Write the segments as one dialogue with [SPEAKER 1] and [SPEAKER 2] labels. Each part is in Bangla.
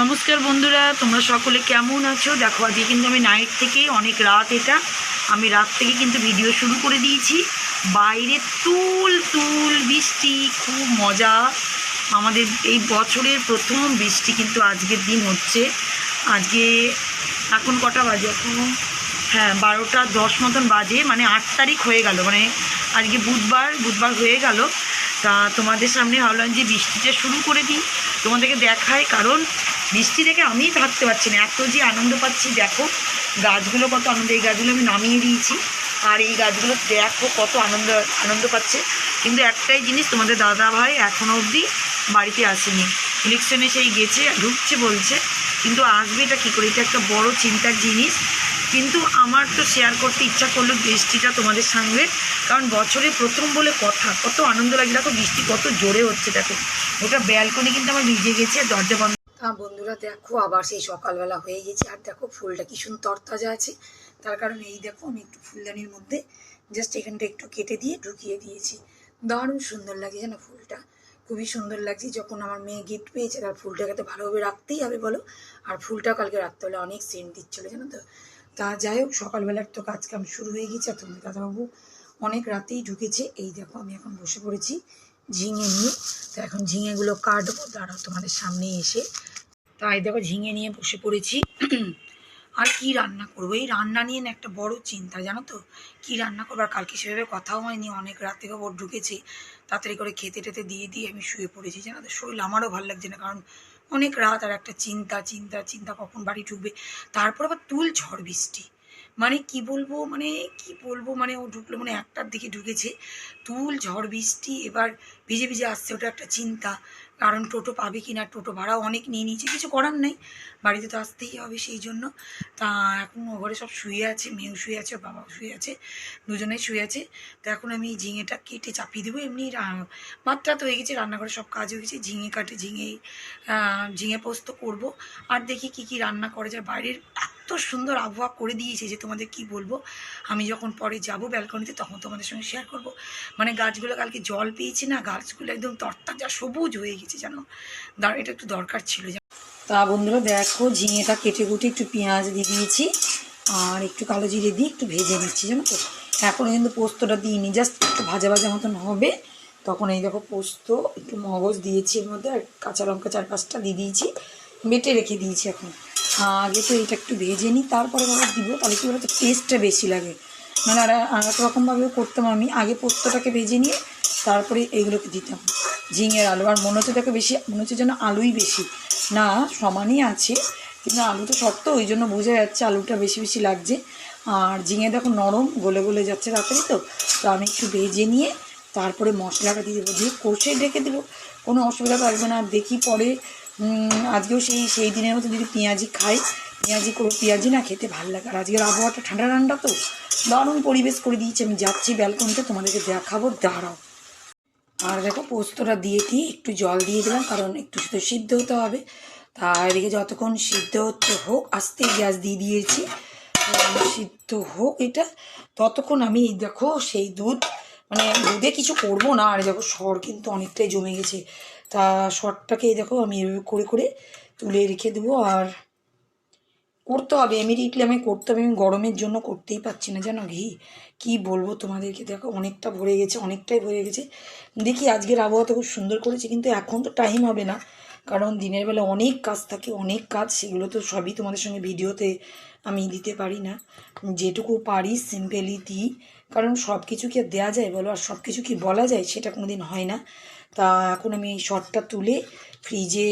[SPEAKER 1] নমস্কার বন্ধুরা, তোমরা সকলে কেমন আছো? দেখো, আজকে কিন্তু আমি নাইট থেকেই অনেক রাত এটা, আমি রাত থেকে কিন্তু ভিডিও শুরু করে দিয়েছি। বাইরে তুল তুল বৃষ্টি, খুব মজা। আমাদের এই বছরের প্রথম বৃষ্টি কিন্তু আজকের দিন হচ্ছে। আজকে এখন কটা বাজে? এখন হ্যাঁ বারোটা দশ মতন বাজে মানে আট তারিখ হয়ে গেল। মানে আজকে বুধবার বুধবার হয়ে গেল। তা তোমাদের সামনে ভাবলাম যে বৃষ্টিটা শুরু করে দিই। তোমাদেরকে দেখায় কারণ বৃষ্টি দেখে আমিই থাকতে পারছি না। এত যে আনন্দ পাচ্ছি, দেখো, গাছগুলো কত আনন্দ, এই গাছগুলো আমি নামিয়ে দিয়েছি। আর এই গাছগুলো দেখো কত আনন্দ আনন্দ পাচ্ছে। কিন্তু একটাই জিনিস তোমাদের দাদা ভাই এখনও অবধি বাড়িতে আসেনি। ইলেকশনে সেই গেছে, ঢুকছে বলছে, কিন্তু আসবে এটা কী করে? এটা একটা বড় চিন্তার জিনিস। কিন্তু আমার তো শেয়ার করতে ইচ্ছা করল বৃষ্টিটা তোমাদের সঙ্গে। কারণ বছরে প্রথম বলে কথা, কত আনন্দ লাগে। দেখো বৃষ্টি কত জোরে হচ্ছে, দেখো। ওটা ব্যালকনি কিন্তু আমার ভিজে গেছে দরজা বন্ধ
[SPEAKER 2] তা বন্ধুরা, দেখো, আবার সেই সকালবেলা হয়ে গেছে। আর দেখো, ফুলটা কি সুন্দর তরতাজা আছে। তার কারণে এই দেখো, আমি একটু ফুলদানির মধ্যে জাস্ট এখানটা একটু কেটে দিয়ে ঢুকিয়ে দিয়েছি। দারুণ সুন্দর লাগে জানো ফুলটা। খুবই সুন্দর লাগছে। যখন আমার মেয়ে গিফট পেয়েছে, তার ফুলটাকে তো ভালোভাবে রাখতেই হবে বলো। আর ফুলটা কালকে রাখতে হলে অনেক সেন্ট দিচ্ছিল, জানো তো। তা যাই হোক, সকালবেলার তো কাজ কাম শুরু হয়ে গেছে। আর তুমি দাদাবাবু অনেক রাতেই ঢুকেছে। এই দেখো, আমি এখন বসে পড়েছি। ঝিঙে নিয়ে তো এখন ঝিঙেগুলো কাটবো, দাঁড়াও তোমাদের সামনে এসে। তাই দেখো ঝিঙে নিয়ে বসে পড়েছি। আর কি রান্না করব? এই রান্না নিয়ে না একটা বড় চিন্তা, জানো তো? কী রান্না করব? আর কালকে সেভাবে কথাও হয়নি, অনেক রাত থেকে ওর ঢুকেছি। তাড়াতাড়ি করে খেতে টেতে দিয়ে দিয়ে আমি শুয়ে পড়েছি, জানো তো? শরীর আমারও ভালো লাগছে না, কারণ অনেক রাত আর একটা চিন্তা চিন্তা চিন্তা, কখন বাড়ি ঢুকবে? তারপর আবার তুল ঝড় বৃষ্টি। মানে কি বলব মানে কি বলব মানে ও ঢুকলো মানে একটার দিকে ঢুকেছে। তুল, ঝড়, বৃষ্টি, এবার ভিজে ভিজে আসছে, ওটা একটা চিন্তা। কারণ টোটো পাবে কি না, টোটো ভাড়াও অনেক নিয়ে নিয়েছে, কিছু করার নেই। বাড়িতে তো আসতেই হবে সেই জন্য। তা এখন ও ঘরে সব শুয়ে আছে, মেয়েও শুয়ে আছে বাবাও শুয়ে আছে, দুজনেই শুয়ে আছে। তো এখন আমি ঝিঙেটা কেটে চাপিয়ে দেবো। এমনি রা- ভাতটা তো হয়ে গেছে, রান্নাঘরে সব কাজ হয়ে গেছে, ঝিঙে কাটে, ঝিঙে ঝিঙে পোস্ত করব। আর দেখি কি কি রান্না করা যায়, বাইরের সুন্দর আবহাওয়া করে দিয়েছে যে তোমাদের কি বলব? আমি যখন পরে যাব ব্যালকনিতে তখন তোমাদের সঙ্গে শেয়ার করব। মানে গাছগুলো কালকে জল পেয়েছি না? গাছগুলো একদম তরতাজা সবুজ হয়ে গেছে জানো? এটা একটু দরকার ছিল। তা বন্ধুরা দেখো, ঝিঙেটা কেটে কুটে একটু পেঁয়াজ দিয়ে দিয়েছি। আর একটু কালো জিরে দিয়ে একটু ভেজে নিচ্ছি, জানো তো? এখনও কিন্তু পোস্তটা দিইনি জাস্ট একটু ভাজা ভাজা মতন হবে। তখন এই দেখো পোস্ত, একটু মগজ দিয়েছি এর মধ্যে, আর কাঁচা লঙ্কা চার পাঁচটা দিয়ে দিয়েছি। বেটে রেখে দিয়েছি এখন। আগে তো এটা একটু ভেজে নিই, তারপরে বাবা দিব, তাহলে কি বলতো টেস্টটা বেশি লাগে। মানে আর আর এক রকমভাবেও করতাম আমি। আগে পোস্তটাকে ভেজে নিয়ে তারপরে এইগুলোকে দিতাম। ঝিঙের আলু। আর মনে হচ্ছে দেখো বেশি, মনে হচ্ছে যেন আলুই বেশি। না, সমানই আছে, কিন্তু আলু তো শক্ত, ওই জন্য বোঝা যাচ্ছে আলুটা বেশি বেশি লাগছে। আর ঝিঙে দেখো নরম, গলে গলে যাচ্ছে তাড়াতাড়ি তো। তো আমি একটু ভেজে নিয়ে তারপরে মশলাটা দিয়ে দেবো। দিয়ে কষে ঢেকে দেবো। কোনো অসুবিধা থাকবে না। দেখি পরে আজকেও সেই সেই দিনের মতো যদি পেঁয়াজি খাই, পেঁয়াজি করব, পেঁয়াজি না খেতে ভালো লাগে আর আজকের আবহাওয়াটা ঠান্ডা ঠান্ডা তো। দারুণ পরিবেশ করে দিয়েছি আমি। যাচ্ছি ব্যালকনিতে তোমাদেরকে দেখাবো। দাঁড়াও। আর দেখো, পোস্তটা দিয়ে দিয়ে একটু জল দিয়ে দিলাম, কারণ একটু শুধু সিদ্ধ হতে হবে। তা এদিকে যতক্ষণ সিদ্ধ হচ্ছে হোক, আস্তে গ্যাস দিয়ে দিয়েছি। সিদ্ধ হোক এটা, ততক্ষণ আমি দেখো, সেই দুধ মানে দুধে কিছু করব না। আর দেখো, সর কিন্তু অনেকটাই জমে গেছে। তা সরটাকে এই দেখো আমি এভাবে করে করে তুলে রেখে দেবো আর করতে হবে। ইমিডিয়েটলি আমি করতে হবে, আমি গরমের জন্য করতেই পারছি না, জানো ঘি। কি বলব তোমাদেরকে? দেখো অনেকটা ভরে গেছে, অনেকটাই ভরে গেছে। দেখি আজকের আবহাওয়া তো খুব সুন্দর করেছে, কিন্তু এখন তো টাইম হবে না। কারণ দিনের বেলা অনেক কাজ থাকে, অনেক কাজ, সেগুলো তো সবই তোমাদের সঙ্গে ভিডিওতে আমি দিতে পারি না। যেটুকু পারি সিম্পলি দিই কারণ সব কিছু কি দেওয়া যায় বলো? আর সব কিছু কি বলা যায়? সেটা কোনো দিন হয় না। তা এখন আমি এই শর্টটা তুলে ফ্রিজে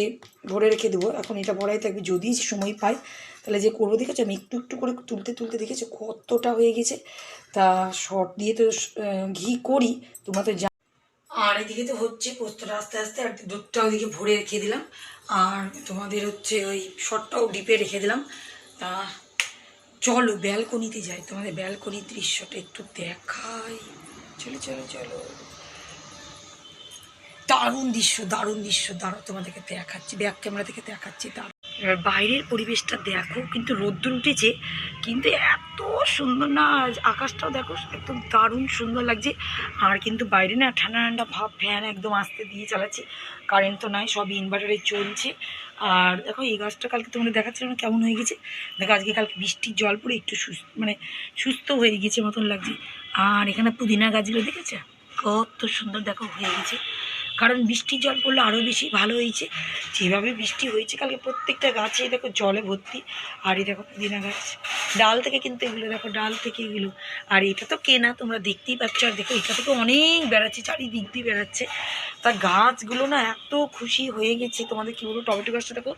[SPEAKER 2] ভরে রেখে দেবো। এখন এটা ভরাই থাকবে। যদি সময় পাই তাহলে যে করব দেখেছ? আমি একটু একটু করে তুলতে তুলতে দেখেছ কতটা হয়ে গেছে? তা শর্ট দিয়ে তো ঘি করি, তোমরা তো আর এদিকে তো হচ্ছে পোস্তটা আস্তে আস্তে, আর দুধটা ওইদিকে ভরে রেখে দিলাম। আর তোমাদের হচ্ছে ওই শর্টটাও ডিপে রেখে দিলাম। তা চলো ব্যালকনিতে যাই। তোমাদের ব্যালকনির দৃশ্যটা একটু দেখাই। চলো চলো চলো। দারুণ দৃশ্য দারুণ দৃশ্য। দাঁড়ো তোমাদেরকে দেখাচ্ছি, ব্যাক ক্যামেরা থেকে দেখাচ্ছি দাঁড়ো
[SPEAKER 1] এবার বাইরের পরিবেশটা দেখো, কিন্তু রোদ্দুর উঠেছে, কিন্তু এত সুন্দর না আকাশটাও দেখো একদম দারুণ সুন্দর লাগছে। আর কিন্তু বাইরে না ঠান্ডা ঠান্ডা ভাব ফ্যান একদম আস্তে দিয়ে চালাচ্ছি। কারেন্ট তো নাই, সবই ইনভার্টারে চলছে। আর দেখো, এই গাছটা কালকে তোমরা দেখাচ্ছিলাম কেমন হয়ে গেছে। দেখো, আজকে কালকে বৃষ্টির জল পড়ে একটু সুস্থ মানে সুস্থ হয়ে গেছে মতন লাগছে। আর এখানে পুদিনা গাছগুলো দেখেছে? কত সুন্দর দেখো হয়ে গেছে। কারণ বৃষ্টির জল পড়লে আরও বেশি ভালো হয়েছে। যেভাবে বৃষ্টি হয়েছে, কালকে প্রত্যেকটা গাছে দেখো জলে ভর্তি। আর এই দেখো পুদিনা গাছ। ডাল থেকে কিন্তু এগুলো, দেখো ডাল থেকে এগুলো। আর এটা তো কেনা, তোমরা দেখতেই পাচ্ছ। আর দেখো, এটা থেকে অনেক বেড়াচ্ছে, চারিদিক দিয়ে বেড়াচ্ছে। তা গাছগুলো না এত খুশি হয়ে গেছে। তোমাদের কি বলব, টমেটো গাছটা দেখো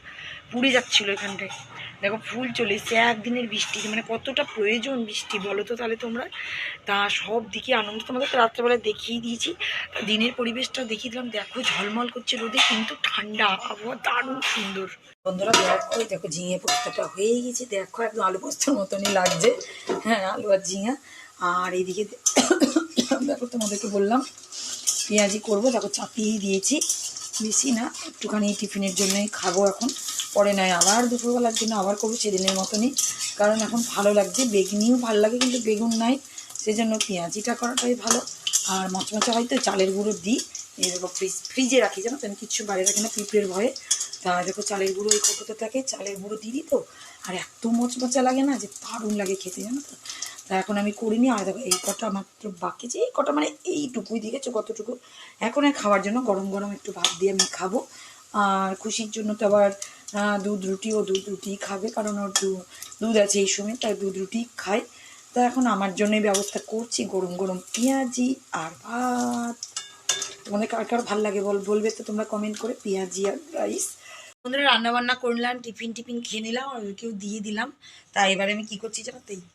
[SPEAKER 1] পুড়ে যাচ্ছিল এখানটায়। দেখো ফুল চলে এসছে, একদিনের বৃষ্টি মানে কতটা প্রয়োজন বৃষ্টি বলো তো তাহলে তোমরা? তা সব দিকে আনন্দ তোমাদের তো রাত্রেবেলা দেখিয়ে দিয়েছি। দিনের পরিবেশটা দেখিয়ে দিলাম। দেখো ঝলমল করছে রোদে, কিন্তু ঠান্ডা, আবহাওয়া দারুণ সুন্দর। বন্ধুরা, দেখো দেখো, ঝিঙে পোস্তটা হয়ে গেছে। দেখো, একদম আলু পোস্তর মতনই লাগছে। হ্যাঁ আলু আর ঝিঙা। আর এইদিকে দেখো, তোমাদেরকে বললাম, পেঁয়াজি করব। দেখো, চাপিয়েই দিয়েছি। বেশি না, একটুখানি টিফিনের জন্যই খাব এখন। পরে নয় আবার দুপুরবেলার জন্য আবার করব সেদিনের মতনই। কারণ এখন ভালো লাগছে, বেগুনিও ভালো লাগে কিন্তু বেগুন নাই। সেজন্য পেঁয়াজিটা করাটাই ভালো। আর মচমচা হয়তো চালের গুঁড়ো দিই। এই দেখো ফ্রিজ, ফ্রিজে রাখি, জানো তো? আমি কিচ্ছু বাইরে রাখি না, পিঁপড়ের ভয়ে। তা দেখো চালের গুঁড়ো এই কতটা থাকে, চালের গুঁড়ো দিয়ে দিই তো। আর এত মচমচা লাগে না যে দারুণ লাগে খেতে, জানো তো? তা এখন আমি করিনি। আর দেখো এই কটা মাত্র বাকি যে এই কটা মানে এইটুকুই দেখেছ কতটুকু? এখন খাওয়ার জন্য গরম গরম একটু ভাত দিয়ে আমি খাব। আর খুশির জন্য তো আবার দুধ রুটি, ও দুধ রুটি খাবে কারণ ওর দুধ আছে এই সময়, তাই দুধ রুটি খায় তা এখন আমার জন্যই ব্যবস্থা করছি গরম গরম পেঁয়াজি আর ভাত। তোমাদের কার কার ভালো লাগে বল বলবে তো তোমরা কমেন্ট করে, পেঁয়াজি আর রাইস। বন্ধুরা, রান্নাবান্না করলাম, টিফিন টিফিন খেয়ে নিলাম, আর ওকেও দিয়ে দিলাম। তা এবারে আমি কি করছি জানো তো? এই দেখো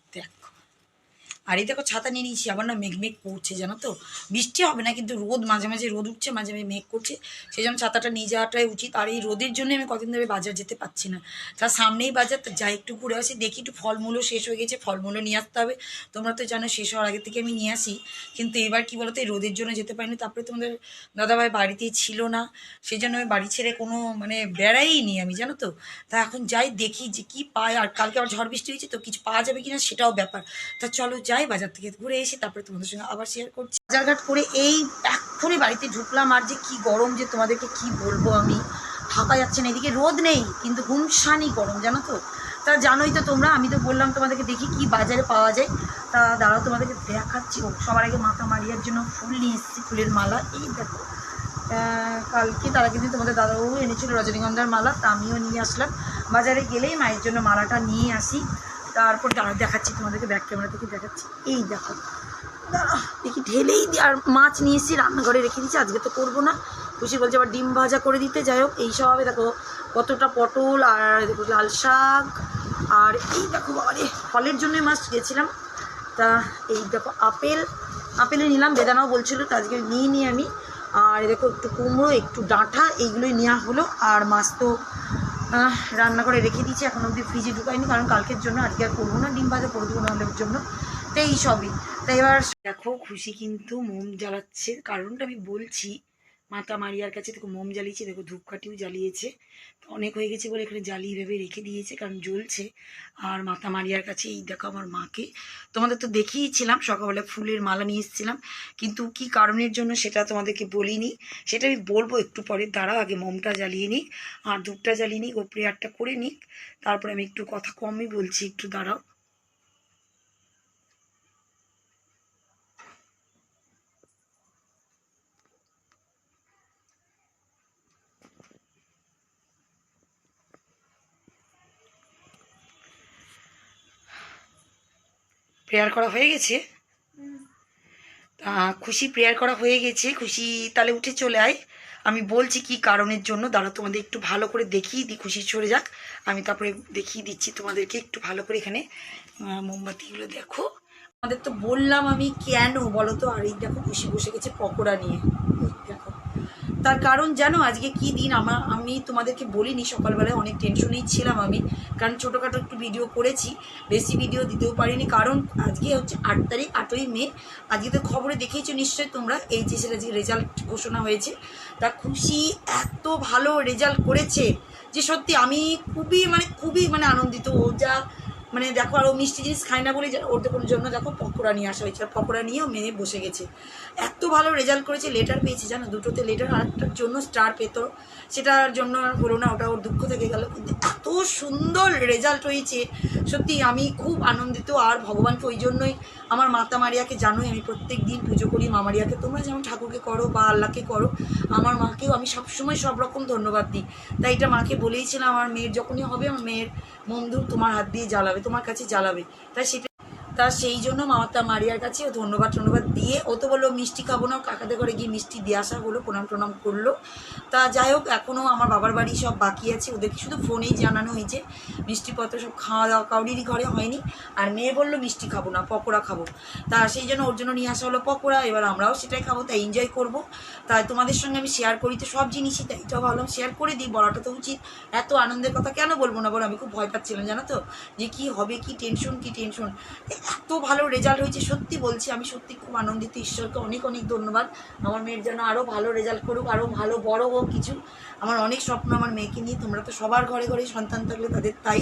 [SPEAKER 1] আর এই দেখো ছাতা নিয়ে নিয়েছি, আবার না মেঘ মেঘ করছে, জানো তো? বৃষ্টি হবে না, কিন্তু রোদ মাঝে মাঝে রোদ উঠছে, মাঝে মাঝে মেঘ করছে। সেই জন্য ছাতাটা নিয়ে যাওয়াটাই উচিত। আর এই রোদের জন্য আমি কদিন ধরে বাজার যেতে পারছি না। তার সামনেই বাজার, তো যাই একটু ঘুরে আসি, দেখি একটু ফলমূলও শেষ হয়ে গেছে, ফলমূলও নিয়ে আসতে হবে। তোমরা তো জানো, শেষ হওয়ার আগে থেকে আমি নিয়ে আসি। কিন্তু এবার কি বলতো, এই রোদের জন্য যেতে পারিনি। তারপরে তোমাদের দাদাভাই বাড়িতেই ছিল না, সেই জন্য আমি বাড়ি ছেড়ে কোনো মানে বেড়াইনি আমি, জানো তো? তা এখন যাই দেখি যে কি পায়। আর কালকে আবার ঝড় বৃষ্টি হয়েছে, তো কিছু পাওয়া যাবে কিনা সেটাও ব্যাপার। তা চলো যাই। বাজার থেকে ঘুরে এসে তারপরে তোমাদের সঙ্গে আবার শেয়ার করছি। বাজারঘাট করে এই এক্ষুনি বাড়িতে ঢুকলাম। আর যে কি গরম যে তোমাদেরকে কি বলব আমি? থাকা যাচ্ছে না, এদিকে রোদ নেই, কিন্তু গুমসানি গরম, জানো তো? তা জানোই তো তোমরা, আমি তো বললাম তোমাদেরকে দেখি কি বাজারে পাওয়া যায়। তা দাঁড়াও তোমাদেরকে দেখাচ্ছি। সবার আগে মাথা মারিয়ার জন্য ফুল নিয়ে এসেছি, ফুলের মালা। এই দেখো কালকে তারা কিন্তু তোমাদের দাদাবাবু এনেছিল রজনীগন্ধার মালা, তা আমিও নিয়ে আসলাম। বাজারে গেলেই মায়ের জন্য মালাটা নিয়ে আসি। তারপর দাঁড়া দেখাচ্ছি তোমাদেরকে ব্যাক ক্যামেরা থেকে দেখাচ্ছি। এই দেখো। দেখি ঢেলেই দি আর মাছ নিয়ে এসেছি রান্নাঘরে রেখে দিচ্ছি আজকে তো করব না। খুশি বলছে আবার ডিম ভাজা করে দিতে, যাই হোক, এই সব দেখো কতটা পটল আর দেখো লাল শাক। আর এই দেখো বাবারে ফলের জন্যই মাছ গেছিলাম। তা এই দেখো আপেল, আপেলে নিলাম, বেদানাও বলছিল, তো আজকে নিয়ে নিই আমি। আর দেখো একটু কুমড়ো, একটু ডাঁটা এইগুলোই নেওয়া হলো। আর মাছ তো রান্না করে রেখে দিয়েছি, এখন অব্দি ফ্রিজে ঢুকাইনি, কারণ কালকের জন্য, আজকে আর করব না ডিম ভাজা করে দেবো না নাহলের জন্য। তো এই সবই। তাই এবার দেখো, খুশি কিন্তু মোম জ্বালাচ্ছে। কারণটা আমি বলছি, মাতা মারিয়ার কাছে দেখো, মোম জ্বালিয়েছে, দেখো, ধূপকাঠিও জ্বালিয়েছে। তো অনেক হয়ে গেছে বলে এখানে জ্বালিয়ে ভেবে রেখে দিয়েছে, কারণ জ্বলছে। আর মাথা মারিয়ার কাছে এই দেখো আমার মাকে। তোমাদের তো দেখিয়েছিলাম, সকালবেলা ফুলের মালা নিয়ে এসেছিলাম। কিন্তু কি কারণের জন্য সেটা তোমাদেরকে বলিনি। সেটা আমি বলব একটু পরে। দাঁড়াও আগে মোমটা জ্বালিয়ে নিক। আর ধূপটা জ্বালিয়ে নিক ও প্রেয়ারটা করে নিক। তারপরে আমি একটু কথা কমই বলছি, একটু দাঁড়াও। প্রেয়ার করা হয়ে গেছে। তা খুশি প্রেয়ার করা হয়ে গেছে। খুশি তাহলে উঠে চলে আয়। আমি বলছি কি কারণের জন্য? দাঁড়া তোমাদের একটু ভালো করে দেখিয়ে দিই। খুশি চলে যাক। আমি তারপরে দেখিয়ে দিচ্ছি তোমাদেরকে একটু ভালো করে এখানে মোমবাতিগুলো দেখো। আমাদের তো বললাম আমি কেন? বলো তো, আর এই দেখো খুশি বসে গেছে পকোড়া নিয়ে। তার কারণ জানো, আজকে কি দিন? আমার আমি তোমাদেরকে বলিনি, সকালবেলায় অনেক টেনশনেই ছিলাম আমি। কারণ ছোটোখাটো একটু ভিডিও করেছি, বেশি ভিডিও দিতেও পারিনি। কারণ আজকে হচ্ছে আট তারিখ, আটই মে। আজকে তো খবরে দেখেইছো নিশ্চয়ই তোমরা। এই যে সেটা যে রেজাল্ট ঘোষণা হয়েছে। তা খুশি এত ভালো রেজাল্ট করেছে যে সত্যি আমি খুবই মানে খুবই মানে আনন্দিত। ও যা মানে দেখো, আর ও মিষ্টি জিনিস খায় না বলে ওর তো জন্য দেখো পকোড়া নিয়ে আসা হয়েছে। পকোড়া নিয়েও মেয়ে বসে গেছে। এত ভালো রেজাল্ট করেছে লেটার পেয়েছে জানো? দুটোতে লেটার আরেকটার জন্য স্টার পেতো। সেটার জন্য আর হলো না, ওটা ওর দুঃখ থেকে গেল। কিন্তু এত সুন্দর রেজাল্ট হয়েছে। সত্যি আমি খুব আনন্দিত। আর ভগবানকে ওই জন্যই আমার মাতা মারিয়াকে জানোই, আমি প্রত্যেক দিন পুজো করি মা মারিয়াকে। তোমরা যেমন ঠাকুরকে করো বা আল্লাহকে করো, আমার মাকেও আমি সবসময় সব রকম ধন্যবাদ দিই। তাই এটা মাকে বলেইছিলাম, আমার মেয়ের যখনই হবে, আমার মেয়ের মমধূপ তোমার হাত দিয়ে জ্বালাবে। তোমার কাছে জ্বালাবে। তাই সেটা তা সেই জন্য মামাতা মারিয়ার কাছে ও ধন্যবাদ ধন্যবাদ দিয়ে ও তো বলল, মিষ্টি খাব না। কাকাদের ঘরে গিয়ে মিষ্টি দিয়ে আসা হলো, প্রণাম টনাম করল। তা যাই হোক এখনও আমার বাবার বাড়ি সব বাকি আছে। ওদেরকে শুধু ফোনেই জানানো হয়েছে, মিষ্টিপত্র সব খাওয়া দাওয়া কাউরিরই ঘরে হয়নি। আর মেয়ে বলল, মিষ্টি খাব না, পকোড়া খাব। তা সেই জন্য ওর জন্য নিয়ে আসা হলো পকোড়া, এবার আমরাও সেটাই খাব, তাই এনজয় করব। তাই তোমাদের সঙ্গে আমি শেয়ার করি তো সব জিনিসই, তাই এটাও ভাবলাম শেয়ার করে দিই, বলাটা তো উচিত। এত আনন্দের কথা কেন বলব না বলো? আমি খুব ভয় পাচ্ছিলাম, জানো তো? যে কি হবে, কি টেনশন কি টেনশন এত ভালো রেজাল্ট হয়েছে, সত্যি বলছি, আমি সত্যি খুব আনন্দিত। ঈশ্বরকে অনেক অনেক ধন্যবাদ। আমার মেয়ের জন্য আরও ভালো রেজাল্ট করুক আরও ভালো, বড় হোক কিছু। আমার অনেক স্বপ্ন আমার মেয়েকে নিয়ে, তোমরা তো সবার ঘরে ঘরে সন্তান থাকলে তাদের তাই।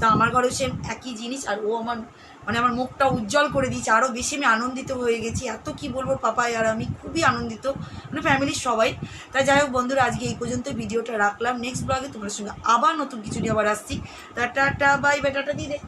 [SPEAKER 1] তা আমার ঘরেও সেম একই জিনিস, আর ও আমার মানে আমার মুখটা উজ্জ্বল করে দিয়েছে। আরও বেশি আমি আনন্দিত হয়ে গেছি। এত কি বলব পাপাই, আর আমি খুবই আনন্দিত মানে ফ্যামিলির সবাই। তাই যাই হোক বন্ধুরা, আজকে এই পর্যন্ত ভিডিওটা রাখলাম। নেক্সট ব্লগে তোমাদের সঙ্গে আবার নতুন কিছু নিয়ে আবার আসছি। তা টাটা বাই বাই টাটা দিয়ে